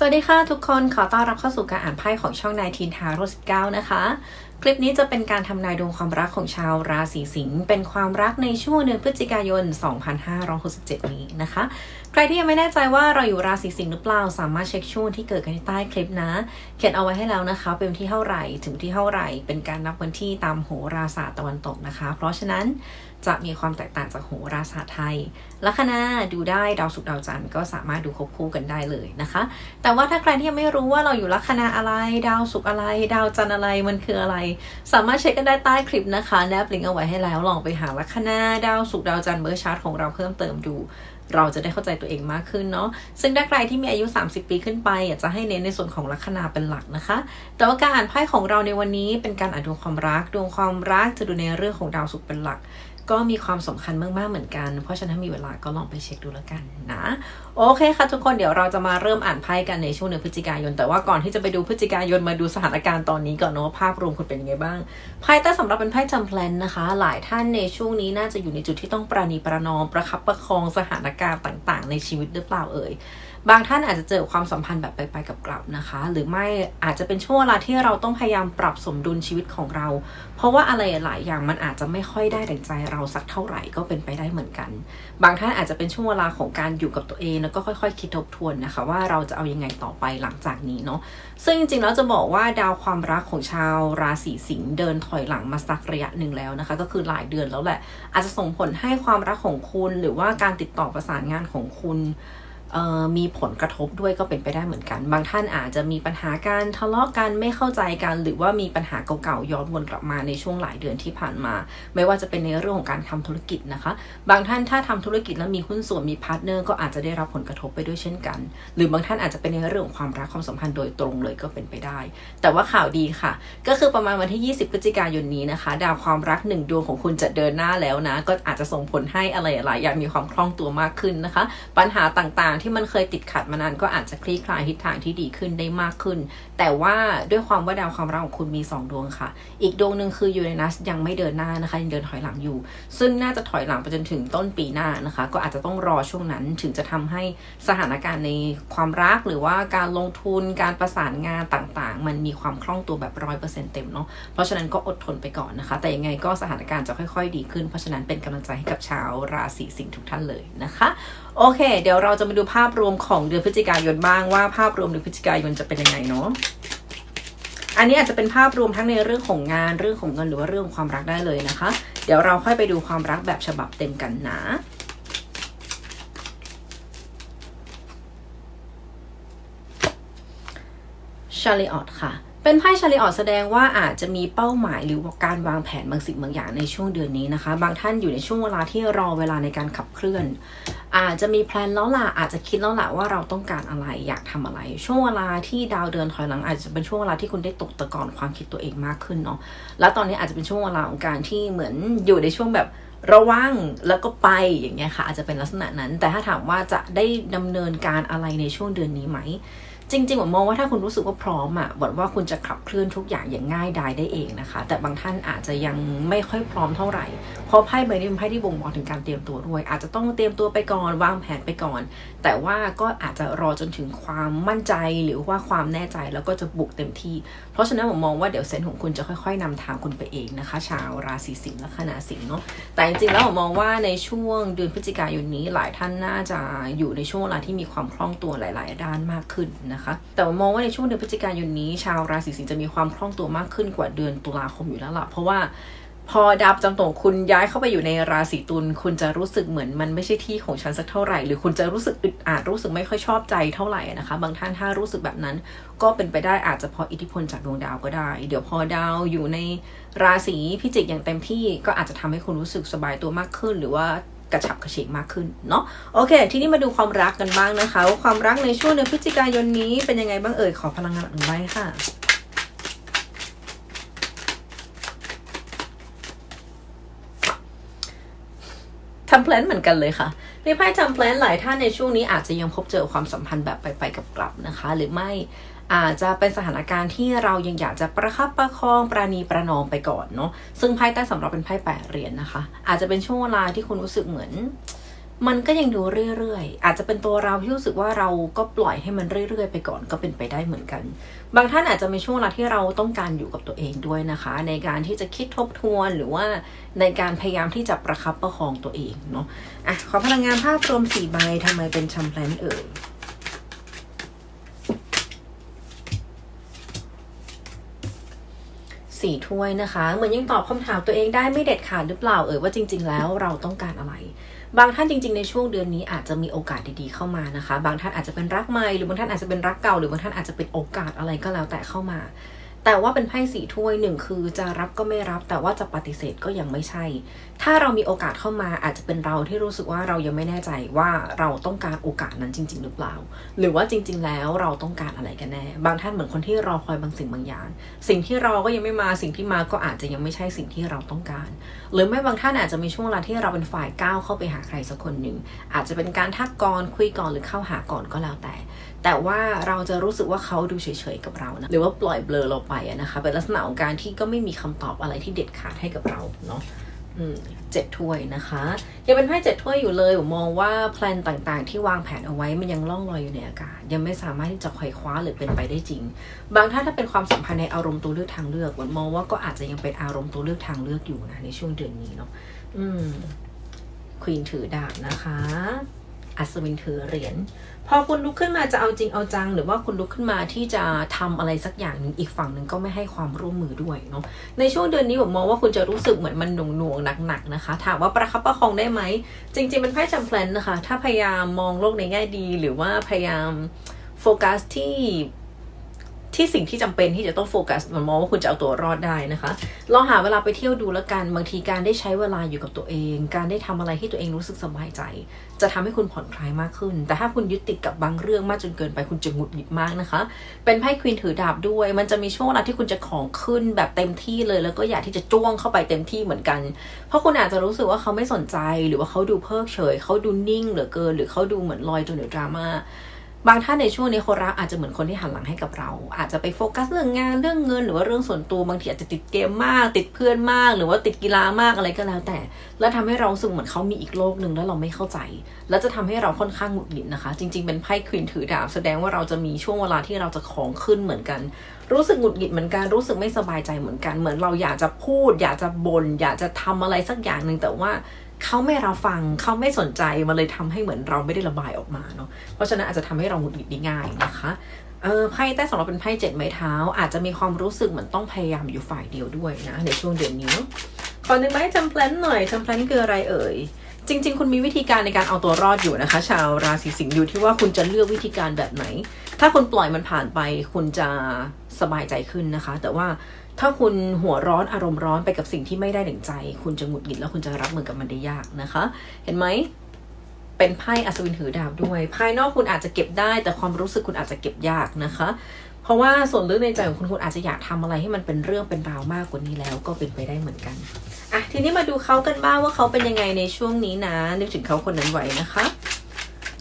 สวัสดีค่ะทุกคนขอต้อนรับเข้าสู่การอ่านไพ่ของช่องนายทีนทาโรสเก้านะคะ คลิปนี้จะเป็นการทำนายดวงความรักของชาวราศีสิงห์เป็นความรักในช่วงเดือนพฤศจิกายน 2567 นี้นะคะ ใครที่ยังไม่แน่ใจว่าเราอยู่ราศีสิงห์หรือเปล่า สามารถเช็คช่วงที่เกิดกันใต้คลิปนะ เขียนเอาไว้ให้แล้วนะคะ เป็นวันที่เท่าไหร่ถึงที่เท่าไหร่ เป็นการนับวันที่ตามโหราศาสตร์ตะวันตกนะคะ เพราะฉะนั้น จะมีความแตกต่างจากโหราศาสตร์ไทย ลัคนาดูได้ดาวศุกร์ดาวจันทร์ก็สามารถดูควบคู่กันได้เลยนะคะ แต่ว่าถ้าใครที่ยังไม่รู้ว่าเราอยู่ลัคนาอะไร ดาวศุกร์อะไร ดาวจันทร์อะไรมันคืออะไร สามารถเช็คกันได้ใต้คลิปนะคะแนบลิงก์เอาไว้ให้แล้วลองไปหาลัคนาดาวศุกร์ดาวจันทร์เบอร์ชาร์ตของเราเพิ่มเติมดูเราจะได้เข้าใจตัวเองมากขึ้นเนาะ ซึ่งถ้าใครที่มีอายุ 30 ปีขึ้นไปอยากจะให้เน้นในส่วนของลัคนาเป็นหลักนะคะ แต่ว่าการอ่านไพ่ของเราในวันนี้เป็นการอ่านดวงความรัก ดวงความรักจะดูในเรื่องของดาวศุกร์เป็นหลัก ก็มีความสำคัญมากๆเหมือนกัน เพราะฉะนั้นมีเวลาก็ลองไปเช็คดูแล้วกันนะ โอเคค่ะทุกคนเดี๋ยวเราจะมาเริ่มอ่านไพ่กันในช่วงเดือนพฤศจิกายน แต่ว่าก่อนที่จะไปดูพฤศจิกายนมาดูสถานการณ์ตอนนี้ก่อนเนาะภาพรวมคุณเป็นยังไงบ้างไพ่ใต้สำรับเป็นไพ่จำแพลนนะคะ หลายท่านในช่วงนี้น่าจะอยู่ในจุดที่ต้องประนีประนอมประคับประคองสถานการณ์ต่าง ๆ ในชีวิตหรือเปล่าเอ่ย บางท่านอาจจะเจอความสัมพันธ์แบบไปๆกับกลับนะคะ หรือไม่อาจจะเป็นช่วงเวลาที่เราต้องพยายามปรับสมดุลชีวิตของเรา เพราะว่าอะไรหลายอย่างมันอาจจะไม่ค่อยได้ดังใจเราสักเท่าไหร่ก็เป็นไปได้เหมือนกัน บางท่านอาจจะเป็นช่วงเวลาของการอยู่กับตัวเองแล้วก็ค่อย ๆ คิดทบทวนนะคะ ว่าเราจะเอายังไงต่อไปหลังจากนี้เนาะซึ่งจริงๆแล้วจะบอกว่าดาวความรักของชาวราศีสิงห์เดินถอยหลังมาสักระยะหนึ่งแล้วนะคะ ก็คือหลายเดือนแล้วแหละ อาจจะส่งผลให้ความรักของคุณ หรือว่าการติดต่อประสานงานของคุณ มีผลกระทบด้วยก็เป็นไปได้เหมือนกัน บางท่านอาจจะมีปัญหาการทะเลาะกันไม่เข้าใจกัน หรือว่ามีปัญหาเก่าๆย้อนวนกลับมาในช่วงหลายเดือนที่ผ่านมา ไม่ว่าจะเป็นในเรื่องของการทำธุรกิจนะคะ บางท่านถ้าทำธุรกิจแล้วมีหุ้นส่วนมีพาร์ทเนอร์ก็อาจจะได้รับผลกระทบไปด้วยเช่นกัน หรือบางท่านอาจจะเป็นในเรื่องของความรักความสัมพันธ์โดยตรงเลยก็เป็นไปได้ แต่ว่าข่าวดีค่ะ ก็คือประมาณวันที่ 20พฤศจิกายนนี้นะคะ ดาวความรักหนึ่งดวงของคุณจะเดินหน้าแล้วนะ ก็อาจจะส่งผลให้อะไรหลายอย่างมีความคล่องตัวมากขึ้นนะคะ ปัญหาต่างๆที่มันเคยติดขัดมานานก็อาจจะคลี่คลายทิศทางที่ดีขึ้นได้มากขึ้น แต่ว่าด้วยความว่าดาวความรักของคุณมี 2 ดวงค่ะ อีกดวงหนึ่งคือยูเรนัสยังไม่เดินหน้านะคะยังเดินถอยหลังอยู่ ซึ่งน่าจะถอยหลังไปจนถึงต้นปีหน้านะคะ ก็อาจจะต้องรอช่วงนั้นถึงจะทำให้สถานการณ์ในความรักหรือว่าการลงทุนการประสานงานต่างๆ มันมีความคล่องตัวแบบร้อยเปอร์เซ็นต์เต็มเนาะเพราะฉะนั้นก็อดทนไปก่อนนะคะ แต่ยังไงก็สถานการณ์จะค่อย ๆ ดีขึ้น เพราะฉะนั้นเป็นกำลังใจให้กับชาวราศีสิงห์ทุกท่านเลยนะคะโอเค เดี๋ยวเราจะมาดูภาพรวมของเดือนพฤศจิกายนบ้างว่าภาพรวมเดือนพฤศจิกายนจะเป็นยังไงเนาะ อันนี้อาจจะเป็นภาพรวมทั้งในเรื่องของงานเรื่องของเงินหรือว่าเรื่องความรักได้เลยนะคะ เดี๋ยวเราค่อยไปดูความรักแบบฉบับเต็มกันนะชาลีออตค่ะ เป็นไพ่ชาลีออตแสดงว่าอาจจะมีเป้าหมายหรือการวางแผนบางสิ่งบางอย่างในช่วงเดือนนี้นะคะ บางท่านอยู่ในช่วงเวลาที่รอเวลาในการขับเคลื่อน อาจจะมีแพลนแล้วล่ะอาจจะคิดแล้วล่ะว่าเราต้องการอะไรอยากทำอะไร ช่วงเวลาที่ดาวเดินถอยหลัง อาจจะเป็นช่วงเวลาที่คุณได้ตกตะกอนความคิดตัวเองมากขึ้นเนาะแล้วตอนนี้อาจจะเป็นช่วงเวลาของการที่เหมือนอยู่ในช่วงแบบระวังแล้วก็ไปอย่างเงี้ยค่ะ อาจจะเป็นลักษณะนั้น แต่ถ้าถามว่าจะได้ดำเนินการอะไรในช่วงเดือนนี้ไหม จริงๆผมมองว่าถ้าคุณรู้สึกว่าพร้อมอะบอกว่าคุณจะขับเคลื่อนทุกอย่างอย่างง่ายดายได้เองนะคะ แต่บางท่านอาจจะยังไม่ค่อยพร้อมเท่าไหร่ เพราะไพ่ใบนี้เป็นไพ่ที่บ่งบอกถึงการเตรียมตัวด้วย อาจจะต้องเตรียมตัวไปก่อนวางแผนไปก่อน แต่ว่าก็อาจจะรอจนถึงความมั่นใจหรือว่าความแน่ใจแล้วก็จะบุกเต็มที่ เพราะฉะนั้นผมมองว่าเดี๋ยวเซนของคุณจะค่อย ๆนำทางคุณไปเองนะคะ ชาวราศีสิงห์และคณะสิงห์เนาะแต่จริงๆแล้วผมมองว่าในช่วงเดือนพฤศจิกายนนี้หลายท่านน่าจะอยู่ในช่วงเวลาที่มีความคล่องตัวหลาย ๆ ด้านมากขึ้นนะคะแต่มองว่าในช่วงเดือนพฤศจิกายนนี้ ชาวราศีสิงห์จะมีความคล่องตัวมากขึ้นกว่าเดือนตุลาคมอยู่แล้วล่ะ เพราะว่าพอดาวจำตงคุณย้ายเข้าไปอยู่ในราศีตุลคุณจะรู้สึกเหมือนมันไม่ใช่ที่ของฉันสักเท่าไหร่ หรือคุณจะรู้สึกอึดอัดรู้สึกไม่ค่อยชอบใจเท่าไหร่นะคะ บางท่านถ้ารู้สึกแบบนั้น ก็เป็นไปได้อาจจะเพราะอิทธิพลจากดวงดาวก็ได้ เดี๋ยวพอดาวอยู่ในราศีพิจิกอย่างเต็มที่ก็อาจจะทำให้คุณรู้สึกสบายตัวมากขึ้น หรือว่า กระฉับกระเฉงมากขึ้นเนาะโอเค ทีนี้มาดูความรักกันบ้างนะคะว่าความรักในช่วงเดือนพฤศจิกายนนี้เป็นยังไงบ้างเอ่ยขอพลังงานหนึ่งใบค่ะทำแพลนเหมือนกันเลยค่ะมีไพ่ทำแพลนหลายท่านในช่วงนี้อาจจะยังพบเจอความสัมพันธ์แบบไปไปกับกลับนะคะ หรือไม่ อาจจะเป็นสถานการณ์ที่เรายังอยากจะประคับประคองปราณีประนอมไปก่อนเนาะซึ่งไพ่ใต้สำหรับเป็นไพ่แปดเหรียญนะคะ อาจจะเป็นช่วงเวลาที่คุณรู้สึกเหมือน มันก็ยังดูเรื่อยๆ อาจจะเป็นตัวเราที่รู้สึกว่าเราก็ปล่อยให้มันเรื่อยๆ ไปก่อนก็เป็นไปได้เหมือนกัน บางท่านอาจจะมีช่วงเวลาที่เราต้องการอยู่กับตัวเองด้วยนะคะ ในการที่จะคิดทบทวนหรือว่าในการพยายามที่จะประคับประคองตัวเองเนาะอะขอพลังงานภาพรวมสี่ใบทำไมเป็นชัมแพลนเอ่ย สี่ถ้วยนะคะ เหมือนยังตอบคำถามตัวเองได้ไม่เด็ดขาดหรือเปล่าเออว่าจริง ๆ แล้วเราต้องการอะไร บางท่านจริง ๆ ในช่วงเดือนนี้อาจจะมีโอกาสดีๆเข้ามานะคะ บางท่านอาจจะเป็นรักใหม่หรือบางท่านอาจจะเป็นรักเก่าหรือบางท่านอาจจะเป็นโอกาสอะไรก็แล้วแต่เข้ามา แต่ว่าเป็นไพ่สี่ถ้วยหนึ่งคือจะรับก็ไม่รับ แต่ว่าจะปฏิเสธก็ยังไม่ใช่ ถ้าเรามีโอกาสเข้ามาอาจจะเป็นเราที่รู้สึกว่าเรายังไม่แน่ใจว่าเราต้องการโอกาสนั้นจริง ๆ หรือเปล่า หรือว่าจริง ๆ แล้วเราต้องการอะไรกันแน่ บางท่านเหมือนคนที่รอคอยบางสิ่งบางอย่าง สิ่งที่รอก็ยังไม่มาสิ่งที่มาก็อาจจะยังไม่ใช่สิ่งที่เราต้องการ หรือไม่บางท่านอาจจะมีช่วงเวลาที่เราเป็นฝ่ายก้าวเข้าไปหาใครสักคนหนึ่งอาจจะเป็นการทักก่อนคุยก่อนหรือเข้าหาก่อนก็แล้วแต่แต่ว่าเราจะรู้สึกว่าเขาดูเฉยๆกับเรานะหรือว่าปล่อยเบลอเราไปอะนะคะเป็นลักษณะของการที่ก็ไม่มีคำตอบอะไรที่เด็ดขาดให้กับเราเนาะเจ็ดถ้วยนะคะยังเป็นไพ่เจ็ดถ้วยอยู่เลยผมมองว่าแพลนต่างๆ ที่วางแผนเอาไว้มันยังล่องลอยอยู่ในอากาศ ยังไม่สามารถที่จะไขว่คว้าหรือเป็นไปได้จริง บางท่านถ้าเป็นความสัมพันธ์ในอารมณ์ตัวเลือกทางเลือกผมมองว่าก็อาจจะยังเป็นอารมณ์ตัวเลือกทางเลือกอยู่นะในช่วงเดือนนี้เนาะอืมควีนถือดาบนะคะ อัศวินถือเหรียญพอคุณลุกขึ้นมาจะเอาจริงเอาจัง หรือว่าคุณลุกขึ้นมาที่จะทำอะไรสักอย่างหนึ่งอีกฝั่งหนึ่งก็ไม่ให้ความร่วมมือด้วยเนาะในช่วงเดือนนี้ผมมองว่าคุณจะรู้สึกเหมือนมันหน่วงหน่วงหนักๆนะคะ ถามว่าประคับประคองได้ไหม จริงๆเป็นไพ่จำแพลนนะคะ ถ้าพยายามมองโลกในแง่ดี หรือว่าพยายามโฟกัสที่ ที่สิ่งที่จำเป็นที่จะต้องโฟกัสมันมองว่าคุณจะเอาตัวรอดได้นะคะลองหาเวลาไปเที่ยวดูแล้วกันบางทีการได้ใช้เวลาอยู่กับตัวเอง การได้ทำอะไรที่ตัวเองรู้สึกสบายใจ จะทำให้คุณผ่อนคลายมากขึ้น แต่ถ้าคุณยึดติดกับบางเรื่องมากจนเกินไปคุณจะหงุดหงิดมากนะคะ เป็นไพ่ควีนถือดาบด้วย มันจะมีช่วงเวลาที่คุณจะของขึ้นแบบเต็มที่เลย แล้วก็อยากที่จะจ้วงเข้าไปเต็มที่เหมือนกัน เพราะคุณอาจจะรู้สึกว่าเขาไม่สนใจ หรือว่าเขาดูเพิกเฉยเขาดูนิ่งเหลือเกิน หรือเขาดูเหมือนลอยจนเหนือดราม่า บางท่านในช่วงนี้คนรักอาจจะเหมือนคนที่หันหลังให้กับเรา อาจจะไปโฟกัสเรื่องงานเรื่องเงิน หรือว่าเรื่องส่วนตัวบางทีอาจจะติดเกมมาก ติดเพื่อนมาก หรือว่าติดกีฬามากอะไรก็แล้วแต่ แล้วทำให้เราสึกเหมือนเขามีอีกโลกหนึ่งแล้วเราไม่เข้าใจ แล้วจะทำให้เราค่อนข้างหงุดหงิดนะคะ จริง ๆ เป็นไพ่ควีนถือดาบแสดงว่าเราจะมีช่วงเวลาที่เราจะของขึ้นเหมือนกัน รู้สึกหงุดหงิดเหมือนกันรู้สึกไม่สบายใจเหมือนกัน เหมือนเราอยากจะพูด อยากจะบน่นอยากจะทำอะไรสักอย่างหนึ่งแต่ว่า เขาไม่รับฟังเขาไม่สนใจมันเลยทำให้เหมือนเราไม่ได้ระบายออกมาเนาะเพราะฉะนั้นอาจจะทำให้เราหงุดหงิดได้ง่ายนะคะเออไพ่ใต้สำหรับเป็นไพ่เจ็ดไม้เท้า อาจจะมีความรู้สึกเหมือนต้องพยายามอยู่ฝ่ายเดียวด้วยนะ ในช่วงเดือนนี้ขอหนึ่งไม้จำแพลนหน่อยจำแพลนคืออะไรเอ่ยจริง ๆ คุณมีวิธีการในการเอาตัวรอดอยู่นะคะ ชาวราศีสิงห์อยู่ที่ว่าคุณจะเลือกวิธีการแบบไหน ถ้าคุณปล่อยมันผ่านไป คุณจะสบายใจขึ้นนะคะ แต่ว่า ถ้าคุณหัวร้อนอารมณ์ร้อนไปกับสิ่งที่ไม่ได้ดั่งใจ คุณจะหงุดหงิดแล้วคุณจะรับมือกับมันได้ยากนะคะ เห็นไหมเป็นไพ่อัศวินถือดาบด้วย ภายนอกคุณอาจจะเก็บได้ แต่ความรู้สึกคุณอาจจะเก็บยากนะคะ เพราะว่าส่วนลึกในใจของคุณคุณอาจจะอยากทำอะไรให้มันเป็นเรื่องเป็นราวมากกว่านี้แล้วก็เป็นไปได้เหมือนกันอะทีนี้มาดูเขากันบ้างว่าเขาเป็นยังไงในช่วงนี้นะนึกถึงเขาคนนั้นไว้นะคะ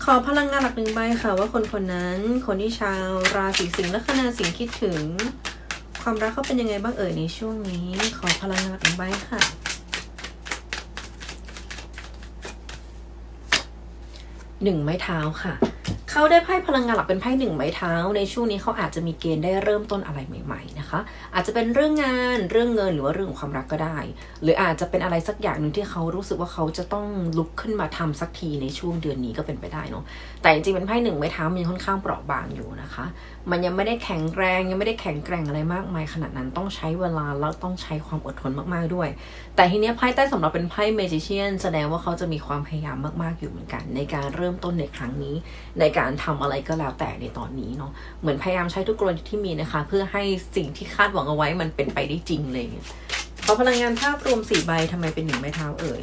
ขอพลังงานหลักหนึ่งใบค่ะ ว่าคนคนนั้น คนที่ชาวราศีสิงห์และคณาสิงห์คิดถึง ความรักเขาเป็นยังไงบ้างเอ่ยในช่วงนี้ ขอพลังงานของใบค่ะ หนึ่งไม้เท้าค่ะ เขาได้ไพ่พลังงานหลักเป็นไพ่หนึ่งไม้เท้า ในช่วงนี้เขาอาจจะมีเกณฑ์ได้เริ่มต้นอะไรใหม่ ๆนะคะ อาจจะเป็นเรื่องงานเรื่องเงินหรือว่าเรื่องความรักก็ได้ หรืออาจจะเป็นอะไรสักอย่างหนึ่งที่เขารู้สึกว่าเขาจะต้องลุกขึ้นมาทำสักทีในช่วงเดือนนี้ก็เป็นไปได้เนาะแต่จริงๆเป็นไพ่หนึ่งไม้เท้ามันยังค่อนข้างเปราะบางอยู่นะคะ มันยังไม่ได้แข็งแรงยังไม่ได้แข็งแกร่งอะไรมากมายขนาดนั้นต้องใช้เวลาแล้วต้องใช้ความอดทนมากๆด้วย แต่ทีเนี้ยไพ่ใต้สำหรับเป็นไพ่เมจิเชียนแสดงว่าเขาจะมีความพยายามมากๆอยู่เหมือนกัน ในการเริ่มต้นในครั้งนี้ในการทำอะไรก็แล้วแต่ในตอนนี้เนาะเหมือนพยายามใช้ทุกกลยุทธ์ที่มีนะคะ เพื่อให้สิ่งที่คาดหวังเอาไว้มันเป็นไปได้จริงเลยพอพลังงานภาพรวมสี่ใบทำไมเป็นหนึ่งไม้เท้าเอ่ย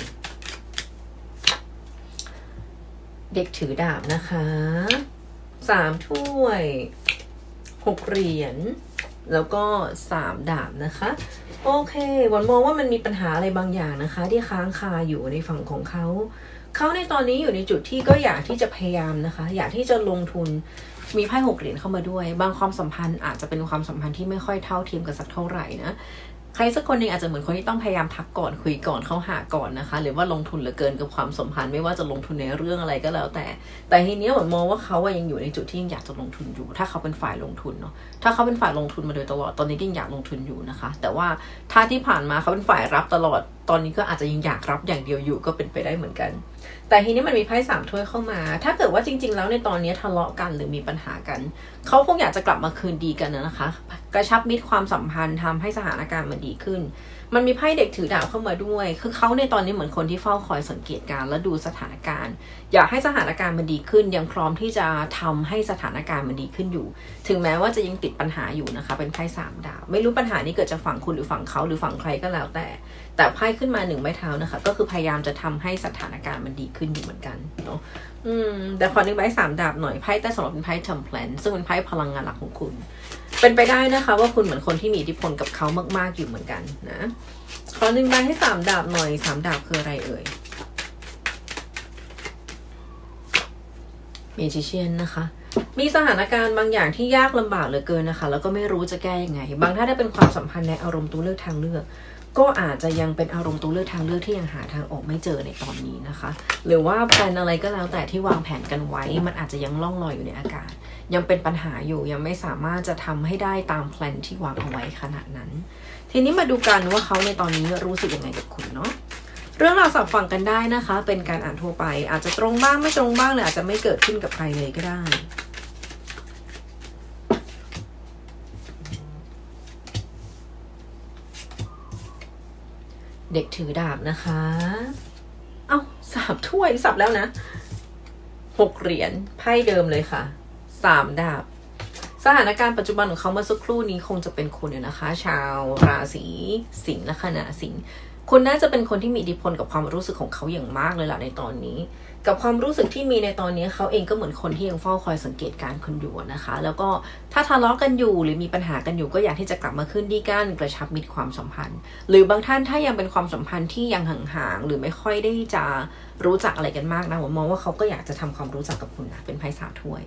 เด็กถือดาบนะคะสามถ้วยหกเหรียญแล้วก็สามดาบนะคะ โอเควันมองว่ามันมีปัญหาอะไรบางอย่างนะคะ ที่ค้างคาอยู่ในฝั่งของเขา เขาในตอนนี้อยู่ในจุดที่ก็อยากที่จะพยายามนะคะ อยากที่จะลงทุนมีไพ่หกเหรียญเข้ามาด้วย บางความสัมพันธ์อาจจะเป็นความสัมพันธ์ที่ไม่ค่อยเท่าเทียมกันสักเท่าไหร่นะใครสักคนหนึ่งอาจจะเหมือนคนที่ต้องพยายามทักก่อนคุยก่อนเข้าหาก่อนนะคะ หรือว่าลงทุนเหลือเกินกับความสัมพันธ์ไม่ว่าจะลงทุนในเรื่องอะไรก็แล้ว แต่ แต่ทีเนี้ยเหมือนมองว่าเขาอะยังอยู่ในจุดที่ยังอยากจะลงทุนอยู่ ถ้าเขาเป็นฝ่ายลงทุนเนาะถ้าเขาเป็นฝ่ายลงทุนมาโดยตลอดตอนนี้ก็ยังอยากลงทุนอยู่นะคะ แต่ว่าถ้าที่ผ่านมาเขาเป็นฝ่ายรับตลอดตอนนี้ก็อาจจะยังอยากรับอย่างเดียวอยู่ก็เป็นไปได้เหมือนกัน แต่ทีนี้มันมีไพ่สามถ้วยเข้ามา ถ้าเกิดว่าจริง ๆ แล้วในตอนนี้ทะเลาะกันหรือมีปัญหากัน เขาคงอยากจะกลับมาคืนดีกันนะคะ กระชับมิตรความสัมพันธ์ทำให้สถานการณ์มันดีขึ้น มันมีไพ่เด็กถือดาบเข้ามาด้วย คือเขาในตอนนี้เหมือนคนที่เฝ้าคอยสังเกตการณ์และดูสถานการณ์ อยากให้สถานการณ์มันดีขึ้น ยังพร้อมที่จะทำให้สถานการณ์มันดีขึ้นอยู่ ถึงแม้ว่าจะยังติดปัญหาอยู่นะคะ เป็นไพ่สามดาบไม่รู้ปัญหานี้เกิดจากฝั่งคุณหรือฝั่งเขาหรือฝั่งใครก็แล้วแต่ แต่ไพ่ขึ้นมาหนึ่งไม้เท้านะคะ ก็คือพยายามจะทำให้สถานการณ์มันดีขึ้นอยู่เหมือนกันเนาะอืม แต่ขอหนึ่งใบสามดาบหน่อยไพ่แต่สำหรับเป็นไพ่ทำแพลนซึ่งเป็นไพ่พลังงานหลักของคุณ เป็นไปได้นะคะ ว่าคุณเหมือนคนที่มีอิทธิพลกับเขามาก ๆอยู่เหมือนกันนะขอหนึ่งใบให้สามดาบหน่อยสามดาบคืออะไรเอ่ยเมจิเชียนนะคะ มีสถานการณ์บางอย่างที่ยากลำบากเหลือเกินนะคะ แล้วก็ไม่รู้จะแก้ยังไง บางท่านถ้เป็นความสัมพันธ์ในอารมณ์ตัวเลือกทางเลือก ก็อาจจะยังเป็นอารมณ์ตัวเลือกทางเลือกที่ยังหาทางออกไม่เจอในตอนนี้นะคะ หรือว่าแผนอะไรก็แล้วแต่ที่วางแผนกันไว้ มันอาจจะยังล่องลอยอยู่ในอากาศ ยังเป็นปัญหาอยู่ยังไม่สามารถจะทำให้ได้ตามแพลนที่วางเอาไว้ขนาดนั้น ทีนี้มาดูกันว่าเขาในตอนนี้รู้สึกยังไงกับคุณเนาะเรื่องราวสับฟังกันได้นะคะ เป็นการอ่านทั่วไป อาจจะตรงบ้างไม่ตรงบ้างหรืออาจจะไม่เกิดขึ้นกับใครเลยก็ได้ เด็กถือดาบนะคะ เอ้าสามถ้วยสับแล้วนะหกเหรียญไพ่เดิมเลยค่ะสามดาบ สถานการณ์ปัจจุบันของเขาเมื่อสักครู่นี้คงจะเป็นคุณเนี่ยนะคะ ชาวราศีสิงห์และคณะสิงห์ คุณน่าจะเป็นคนที่มีอิทธิพลกับความรู้สึกของเขาอย่างมากเลยล่ะในตอนนี้ กับความรู้สึกที่มีในตอนนี้เขาเองก็เหมือนคนที่ยังเฝ้าคอยสังเกตการณ์คุณอยู่นะคะ แล้วก็ถ้าทะเลาะกันอยู่หรือมีปัญหากันอยู่ก็อยากที่จะกลับมาคืนดีกันกระชับมิตรความสัมพันธ์ หรือบางท่านถ้ายังเป็นความสัมพันธ์ที่ยังห่างๆหรือไม่ค่อยได้จะรู้จักอะไรกันมากนะผมมองว่าเขาก็อยากจะทำความรู้จักกับคุณนะเป็นไพ่สามถ้วย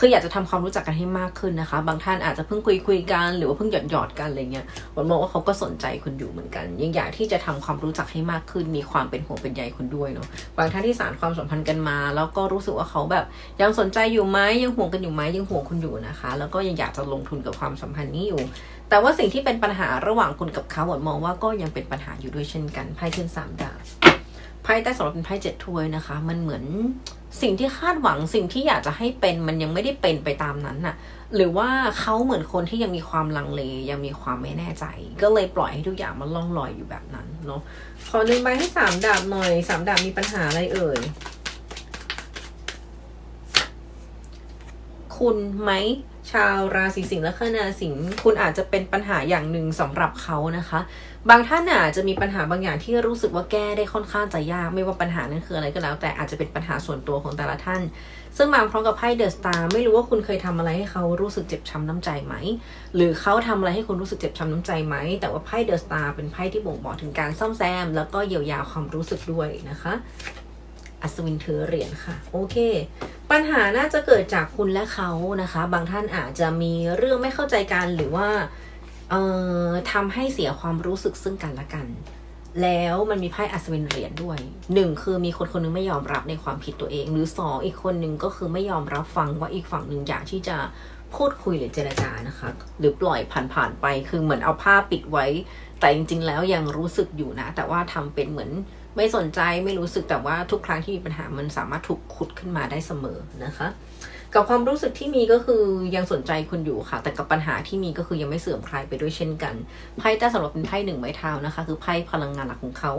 คืออยากจะทำความรู้จักกันให้มากขึ้นนะคะ บางท่านอาจจะเพิ่งคุยคุยกัน หรือว่าเพิ่งหยอดหยอดกันอะไรเงี้ยผมมองว่าเขาก็สนใจคุณอยู่เหมือนกัน ยังอยากที่จะทำความรู้จักให้มากขึ้น มีความเป็นห่วงเป็นใยคุณด้วยเนาะบางท่านที่สานความสัมพันธ์กันมา แล้วก็รู้สึกว่าเขาแบบยังสนใจอยู่ไหมยังห่วงกันอยู่ไหมยังห่วงคุณอยู่นะคะ แล้วก็ยังอยากจะลงทุนกับความสัมพันธ์นี้อยู่ แต่ว่าสิ่งที่เป็นปัญหาระหว่างคุณกับเขาผมมองว่าก็ยังเป็นปัญหาอยู่ด้วยเช่นกันไพ่ขึ้นสามดาบไพ่ใต้สำหรับเป็นไพ่เจ็ดถ้วยนะคะ มันเหมือน สิ่งที่คาดหวังสิ่งที่อยากจะให้เป็นมันยังไม่ได้เป็นไปตามนั้นน่ะ หรือว่าเขาเหมือนคนที่ยังมีความลังเลยังมีความไม่แน่ใจ ก็เลยปล่อยให้ทุกอย่างมันล่องลอยอยู่แบบนั้นเนาะขอหนึ่งใบให้สามดาบหน่อยสามดาบมีปัญหาอะไรเอ่ย คุณไหมชาวราศีสิงห์และคณาสิงห์คุณอาจจะเป็นปัญหาอย่างหนึ่งสำหรับเขานะคะ บางท่านอาจจะมีปัญหาบางอย่างที่รู้สึกว่าแก้ได้ค่อนข้างจะยาก ไม่ว่าปัญหานั้นคืออะไรก็แล้ว แต่อาจจะเป็นปัญหาส่วนตัวของแต่ละท่าน ซึ่งมาพร้อมกับไพ่เดอะสตาร์ไม่รู้ว่าคุณเคยทำอะไรให้เขารู้สึกเจ็บช้ำน้ำใจไหม หรือเขาทำอะไรให้คุณรู้สึกเจ็บช้ำน้ำใจไหม แต่ว่าไพ่เดอะสตาร์เป็นไพ่ที่บ่งบอกถึงการซ่อมแซม แล้วก็เยียวยาความรู้สึกด้วยนะคะ อัศวินถือเหรียญค่ะ โอเค ปัญหาน่าจะเกิดจากคุณและเขานะคะ บางท่านอาจจะมีเรื่องไม่เข้าใจกันหรือว่าเอ่อทำให้เสียความรู้สึกซึ่งกันและกัน แล้วมันมีไพ่อัศวินเหรียญด้วยหนึ่งคือมีคนคนหนึงไม่ยอมรับในความผิดตัวเอง หรือสองอีกคนหนึ่งก็คือไม่ยอมรับฟังว่าอีกฝั่งหนึ่งอยากที่จะพูดคุยหรือเจรจานะคะ หรือปล่อยผ่านๆไปคือเหมือนเอาผ้าปิดไว้ แต่จริง ๆ แล้วยังรู้สึกอยู่นะ แต่ว่าทำเป็นเหมือน ไม่สนใจไม่รู้สึกแต่ว่าทุกครั้งที่มีปัญหามันสามารถถูกขุดขึ้นมาได้เสมอนะคะ กับความรู้สึกที่มีก็คือยังสนใจคุณอยู่ค่ะ แต่กับปัญหาที่มีก็คือยังไม่เสื่อมคลายไปด้วยเช่นกันไพ่แต่สำหรับเป็นไพ่หนึ่งไม้เท้านะคะ คือไพ่พลังงานหลักของเขา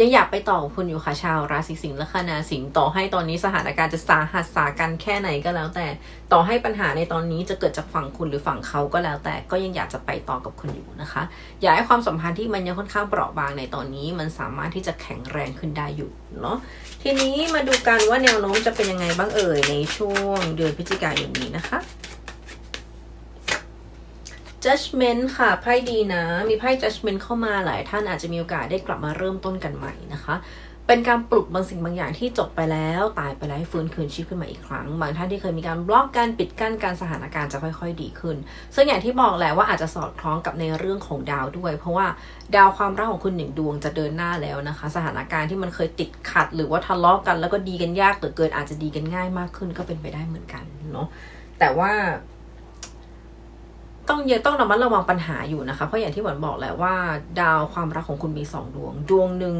ยังอยากไปต่อกับคุณอยู่ค่ะชาวราศีสิงห์และคนาสิงห์ต่อให้ตอนนี้สถานการณ์จะสาหัสสากันแค่ไหนก็แล้ว แต่ต่อให้ปัญหาในตอนนี้จะเกิดจากฝั่งคุณหรือฝั่งเขาก็แล้ว แต่ก็ยังอยากจะไปต่อกับคุณอยู่นะคะ อยากให้ความสัมพันธ์ที่มันยังค่อนข้างเปราะบางในตอนนี้ มันสามารถที่จะแข็งแรงขึ้นได้อยู่เนาะทีนี้มาดูกันว่าแนวโน้มจะเป็นยังไงบ้างเอ่ยในช่วงเดือนพฤศจิกายนนี้นะคะ judgment ค่ะไพ่ดีนะ มีไพ่ judgment เข้ามาหลายท่านอาจจะมีโอกาสได้กลับมาเริ่มต้นกันใหม่นะคะ เป็นการปลุกบางสิ่งบางอย่างที่จบไปแล้ว ตายไปแล้วให้ฟื้นคืนชีพขึ้นมาอีกครั้ง บางท่านที่เคยมีการบล็อกการปิดกั้นการสถานการณ์จะค่อย ๆ ดีขึ้น ซึ่งอย่างที่บอกแหละว่าอาจจะสอดคล้องกับในเรื่องของดาวด้วย เพราะว่าดาวความรักของคุณหนึ่งดวงจะเดินหน้าแล้วนะคะ สถานการณ์ที่มันเคยติดขัด หรือว่าทะเลาะกันแล้วก็ดีกันยากเหลือเกินอาจจะดีกันง่ายมากขึ้นก็เป็นไปได้เหมือนกันเนาะแต่ว่า ต้องยอะต้องระมัดระวังปัญหาอยู่นะคะ เพราะอย่างที่หวันบอกแหละว่า ดาวความรักของคุณมีสองดวง ดวงหนึ่ง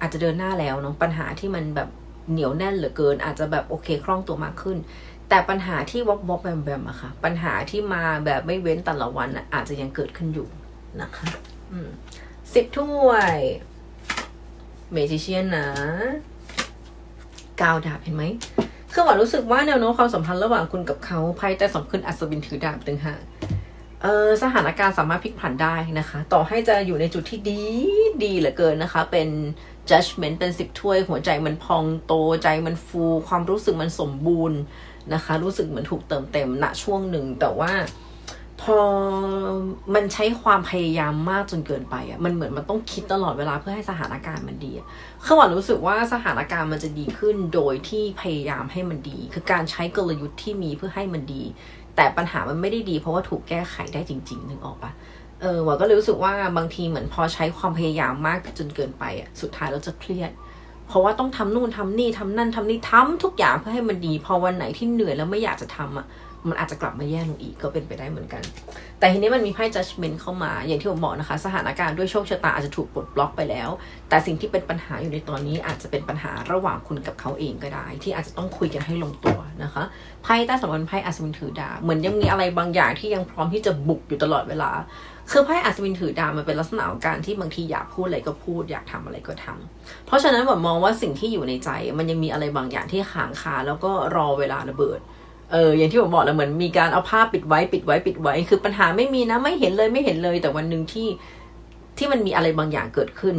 อาจจะเดินหน้าแล้วเนาะปัญหาที่มันแบบเหนียวแน่นเหลือเกิน อาจจะแบบโอเคคล่องตัวมากขึ้น แต่ปัญหาที่วอกวอกแบมแบมอะค่ะ ปัญหาที่มาแบบไม่เว้นแต่ละวันอะอาจจะยังเกิดขึ้นอยู่นะคะสิบถ้วยเมจิเชียนนะกาวดาบเห็นไหมคือหวานรู้สึกว่าแนวโน้มความสัมพันธ์ระหว่างคุณกับเขาไพ่แต่สำคัญอัศวินถือดาบตึงหาก เออสถานการณ์สามารถพลิกผันได้นะคะ ต่อให้จะอยู่ในจุดที่ดีดีเหลือเกินนะคะ เป็น judgment เป็นสิบถ้วย หัวใจมันพองโตใจมันฟู ความรู้สึกมันสมบูรณ์นะคะ รู้สึกเหมือนถูกเติมเต็มณช่วงหนึ่ง แต่ว่าพอมันใช้ความพยายามมากจนเกินไปอะมันเหมือนมันต้องคิดตลอดเวลาเพื่อให้สถานการณ์มันดีอะคือหวานรู้สึกว่าสถานการณ์มันจะดีขึ้นโดยที่พยายามให้มันดี คือการใช้กลยุทธ์ที่มีเพื่อให้มันดี แต่ปัญหามันไม่ได้ดีเพราะว่าถูกแก้ไขได้จริง ๆ นึกออกปะเออหวาก็เลยรู้สึกว่าบางทีเหมือนพอใช้ความพยายามมากจนเกินไปอะสุดท้ายเราจะเครียด เพราะว่าต้องทำนู่นทำนี่ทำนั่นทำนี่ทำทุกอย่างเพื่อให้มันดี พอวันไหนที่เหนื่อยแล้วไม่อยากจะทำอะมันอาจจะกลับมาแย่ลงอีกก็เป็นไปได้เหมือนกัน แต่ทีนี้มันมีไพ่ judgment เข้ามา อย่างที่ผมบอกนะคะ สถานการณ์ด้วยโชคชะตาอาจจะถูกปลดบล็อกไปแล้ว แต่สิ่งที่เป็นปัญหาอยู่ในตอนนี้อาจจะเป็นปัญหาระหว่างคุณกับเขาเองก็ได้ ที่อาจจะต้องคุยกันให้ลงตัว นะคะไพ่ใต้สำนวนไพ่อัศวินถือดาบเหมือนยังมีอะไรบางอย่างที่ยังพร้อมที่จะบุกอยู่ตลอดเวลา คือไพ่อัศวินถือดาบมันเป็นลักษณะของการที่บางทีอยากพูดอะไรก็พูดอยากทำอะไรก็ทำเพราะฉะนั้นผมมองว่าสิ่งที่อยู่ในใจ มันยังมีอะไรบางอย่างที่ค้างคาแล้วก็รอเวลาระเบิดเอออย่างที่ผมบอกแล้วเหมือนมีการเอาผ้าปิดไว้ปิดไว้ปิดไว้ คือปัญหาไม่มีนะไม่เห็นเลยไม่เห็นเลย แต่วันหนึ่งที่ที่มันมีอะไรบางอย่างเกิดขึ้น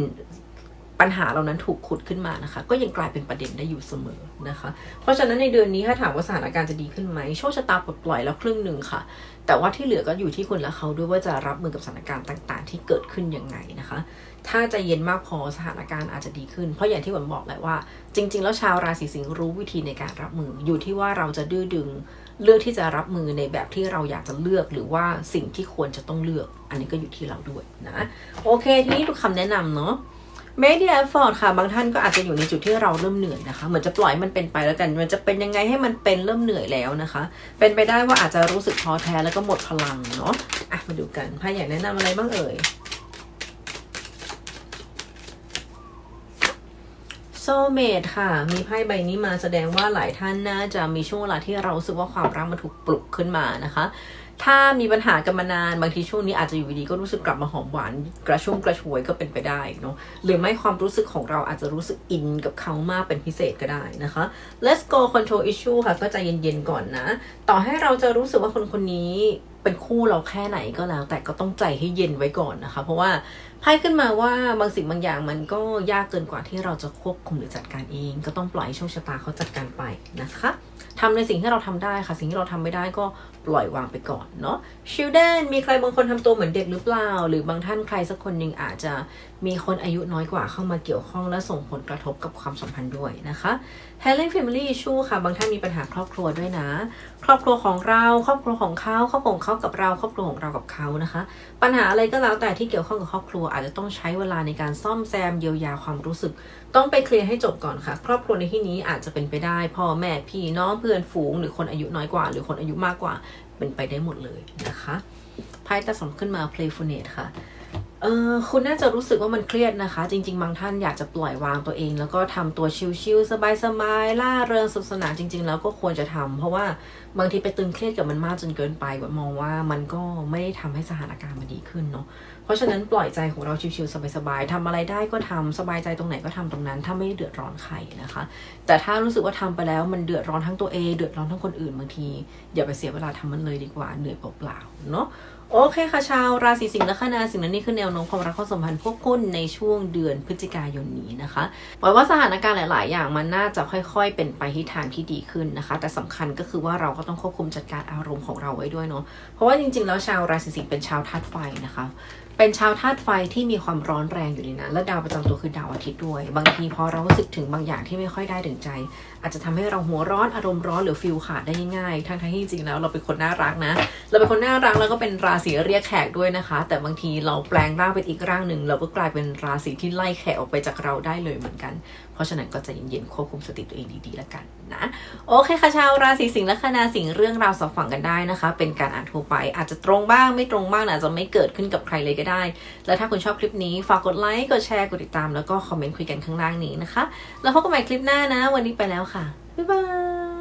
ปัญหาเหล่านั้นถูกขุดขึ้นมานะคะ ก็ยังกลายเป็นประเด็นได้อยู่เสมอนะคะ เพราะฉะนั้นในเดือนนี้ถ้าถามว่าสถานการณ์จะดีขึ้นไหมโชคชะตาปลดปล่อยแล้วครึ่งหนึ่งค่ะ แต่ว่าที่เหลือก็อยู่ที่คุณและเขาด้วยว่าจะรับมือกับสถานการณ์ต่าง ๆ ที่เกิดขึ้นยังไงนะคะ ถ้าใจเย็นมากพอสถานการณ์อาจจะดีขึ้น เพราะอย่างที่ผมบอกแหละว่า จริง ๆ แล้วชาวราศีสิงห์รู้วิธีในการรับมือ อยู่ที่ว่าเราจะดื้อดึงเลือกที่จะรับมือในแบบที่เราอยากจะเลือกหรือว่าสิ่งที่ควรจะต้องเลือก อันนี้ก็อยู่ที่เราด้วยนะ โอเค ทีนี้ดูคำแนะนำเนาะ media effort ค่ะ บางท่านก็อาจจะอยู่ในจุดที่เราเริ่มเหนื่อยนะคะ เหมือนจะปล่อยมันเป็นไปแล้วกัน มันจะเป็นยังไงให้มันเป็นเริ่มเหนื่อยแล้วนะคะ เป็นไปได้ว่าอาจจะรู้สึกท้อแท้แล้วก็หมดพลังเนาะอะมาดูกันไพ่อยากแนะนำอะไรบ้างเอ่ย โซเมดค่ะ มีไพ่ใบนี้มาแสดงว่าหลายท่านน่าจะมีช่วงเวลาที่เราสึกว่าความรักมันถูกปลุกขึ้นมานะคะ ถ้ามีปัญหากันมานานบางทีช่วงนี้อาจจะอยู่ดีๆก็รู้สึกกลับมาหอมหวานกระชุ่มกระชวยก็เป็นไปได้เนาะหรือไม่ความรู้สึกของเราอาจจะรู้สึกอินกับเขามากเป็นพิเศษก็ได้นะคะ let's go control issue ค่ะก็ใจเย็นๆก่อนนะ ต่อให้เราจะรู้สึกว่าคนคนนี้เป็นคู่เราแค่ไหนก็แล้ว แต่ก็ต้องใจให้เย็นไว้ก่อนนะคะ เพราะว่าไพ่ขึ้นมาว่าบางสิ่งบางอย่างมันก็ยากเกินกว่าที่เราจะควบคุมหรือจัดการเอง ก็ต้องปล่อยให้โชคชะตาเขาจัดการไปนะคะทำในสิ่งที่เราทำได้ค่ะ สิ่งที่เราทำไม่ได้ก็ ปล่อยวางไปก่อนเนาะชิลเดนมีใครบางคนทำตัวเหมือนเด็กหรือเปล่า หรือบางท่านใครสักคนหนึ่งอาจจะมีคนอายุน้อยกว่าเข้ามาเกี่ยวข้องและส่งผลกระทบกับความสัมพันธ์ด้วยนะคะ h e l i n Family Issue ค่ะ บางท่านมีปัญหาครอบครัวด้วยนะ ครอบครัวของเรา ครอบครัวของเขาครอบครัวของเขากับเรา ครอบครัวของเรากับเขานะคะ ปัญหาอะไรก็แล้วแต่ที่เกี่ยวข้องกับครอบครัวอาจจะต้องใช้เวลาในการซ่อมแซมเยียวยาความรู้สึก ต้องไปเคลียร์ให้จบก่อนค่ะ ครอบครัวในที่นี้อาจจะเป็นไปได้พ่อแม่พี่น้องเพื่อนฝูง หรือคนอายุน้อยกว่า หรือคนอายุมากกว่าเป็นไปได้หมดเลยนะคะไพ่ตาสมขึ้นมา playfulness ค่ะ เออคุณน่าจะรู้สึกว่ามันเครียดนะคะ จริง ๆ บางท่านอยากจะปล่อยวางตัวเอง แล้วก็ทำตัวชิลๆสบายๆล่าเริงสนุกสนานจริง ๆ แล้วก็ควรจะทำเพราะว่าบางทีไปตึงเครียดกับมันมากจนเกินไปแบบมองว่ามันก็ไม่ได้ทำให้สถานการณ์มันดีขึ้นเนาะเพราะฉะนั้นปล่อยใจของเราชิลๆสบายๆทำอะไรได้ก็ทำสบายใจตรงไหนก็ทำตรงนั้น ถ้าไม่เดือดร้อนใครนะคะ แต่ถ้ารู้สึกว่าทำไปแล้วมันเดือดร้อนทั้งตัวเองเดือดร้อนทั้งคนอื่นบางทีอย่าไปเสียเวลาทำมันเลยดีกว่าเหนื่อยเปล่าๆเนาะ โอเคค่ะชาวราศีสิงห์และคณาสิงห์นั้นนี่คือแนวโน้มความรักความสัมพันธ์พวกคุณในช่วงเดือนพฤศจิกายนนี้นะคะหวังว่าสถานการณ์หลาย ๆ อย่างมันน่าจะค่อย ๆ เป็นไปทิศทางที่ดีขึ้นนะคะ แต่สำคัญก็คือว่าเราก็ต้องควบคุมจัดการอารมณ์ของเราไว้ด้วยเนาะเพราะว่าจริง ๆ แล้วชาวราศีสิงห์เป็นชาวธาตุไฟนะคะ เป็นชาวธาตุไฟที่มีความร้อนแรงอยู่ในนั้นและดาวประจำตัวคือดาวอาทิตย์ด้วย บางทีพอเรารู้สึกถึงบางอย่างที่ไม่ค่อยได้ดึงใจ อาจจะทำให้เราหัวร้อนอารมณ์ร้อนหรือฟิลขาดได้ง่ายๆทั้งๆที่จริงๆแล้วเราเป็นคนน่ารักนะ เราเป็นคนน่ารักแล้วก็เป็นราศีเรียกแขกด้วยนะคะ แต่บางทีเราแปลงร่างเป็นอีกร่างหนึ่งเราก็กลายเป็นราศีที่ไล่แขกออกไปจากเราได้เลยเหมือนกัน เพราะฉะนั้นก็ใจะเย็นๆควบคุมสติตัวเองดีๆแล้วกันนะโอเคค่ะชาวราศีสิงห์และคณาสิงห์เรื่องราวสอบฝังกันได้นะคะ เป็นการอ่านทั่วไป อาจจะตรงบ้างไม่ตรงบ้างอาจจะไม่เกิดขึ้นกับใครเลยก็ได้ แล้วถ้าคุณชอบคลิปนี้ฝากกดไลค์กดแชร์กดติดตาม แล้วก็คอมเมนต์คุยกันข้างล่างนี้นะคะ แล้วพบกันใหม่คลิปหน้านะ วันนี้ไปแล้วค่ะบ๊ายบาย